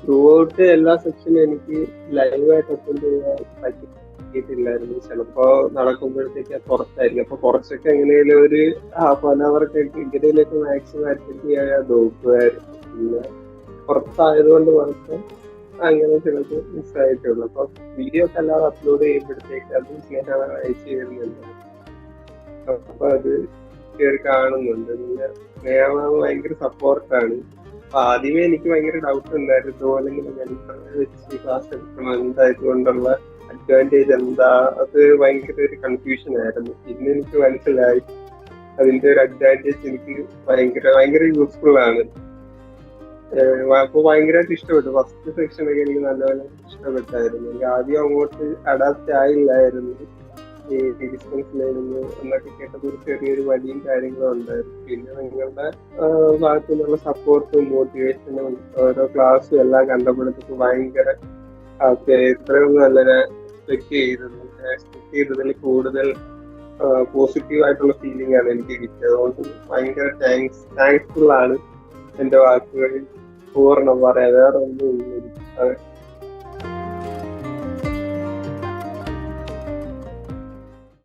Through out എല്ലാ സെക്ഷനും എനിക്ക് ലൈവായിട്ട് അറ്റൻഡ് ചെയ്യാൻ പറ്റിയിട്ടില്ലായിരുന്നു. ചിലപ്പോ നടക്കുമ്പോഴത്തേക്ക് പുറത്തായിരിക്കും. അപ്പൊ കുറച്ചൊക്കെ എങ്ങനെയാലും ഒരു ഹാഫ് ആൻ അവർ ഒക്കെ ഇങ്ങനെയൊക്കെ മാക്സിമം അറ്റൻഡ് ചെയ്യാൻ നോക്കുമായിരുന്നു. പിന്നെ പുറത്തായതുകൊണ്ട് മാത്രം അങ്ങനെ ചിലത് മിസ്സായിട്ടുള്ളൂ അപ്പൊ വീഡിയോ ഒക്കെ അല്ലാതെ അപ്ലോഡ് ചെയ്യുമ്പോഴത്തേക്ക് അത് സ്നേഹം അയച്ചു തരുന്നുണ്ട് അപ്പൊ അത് കാണുന്നുണ്ട്. പിന്നെ ഭയങ്കര സപ്പോർട്ടാണ് ആദ്യമേ എനിക്ക് ഭയങ്കര ഡൗട്ട് ഉണ്ടായിരുന്നു. മെന്റർ വെച്ച് ക്ലാസ് എടുക്കണം. എന്തായതുകൊണ്ടുള്ള അഡ്വാന്റേജ് എന്താ? അത് ഭയങ്കര ഒരു കൺഫ്യൂഷൻ ആയിരുന്നു. ഇന്ന് എനിക്ക് മനസ്സിലായി. അതിന്റെ ഒരു അഡ്വാന്റേജ് എനിക്ക് ഭയങ്കര ഭയങ്കര യൂസ്ഫുൾ ആണ്. അപ്പൊ ഭയങ്കരമായിട്ട് ഇഷ്ടപ്പെട്ടു. ഫസ്റ്റ് സെക്ഷൻ ഒക്കെ എനിക്ക് നല്ലപോലെ ഇഷ്ടപ്പെട്ടായിരുന്നു. എനിക്ക് ആദ്യം അങ്ങോട്ട് അഡാപ്റ്റ് ആയില്ലായിരുന്നു. ഈ ഡിസ്റ്റൻസ് ലേണിംഗ് എന്നൊക്കെ കേട്ടത് ഒരു ചെറിയൊരു വഴിയും കാര്യങ്ങളും ഉണ്ടായിരുന്നു പിന്നെ നിങ്ങളുടെ ഭാഗത്തു നിന്നുള്ള സപ്പോർട്ടും മോട്ടിവേഷനും ഓരോ ക്ലാസ്സും എല്ലാം കണ്ടപ്പോഴത്തേക്ക് ഭയങ്കര ഇത്രയും നല്ല എക്സ്പെക്ട് ചെയ്തത് എക്സ്പെക്ട് ചെയ്തതിൽ കൂടുതൽ പോസിറ്റീവ് ആയിട്ടുള്ള ഫീലിംഗ് ആണ് എനിക്ക് കിട്ടിയത്. അതുകൊണ്ട് ഭയങ്കര താങ്ക്സ് താങ്ക്ഫുൾ ആണ് എന്റെ വാക്കുകളിൽ പൂർണം പറയാം വേറെ ഒന്നും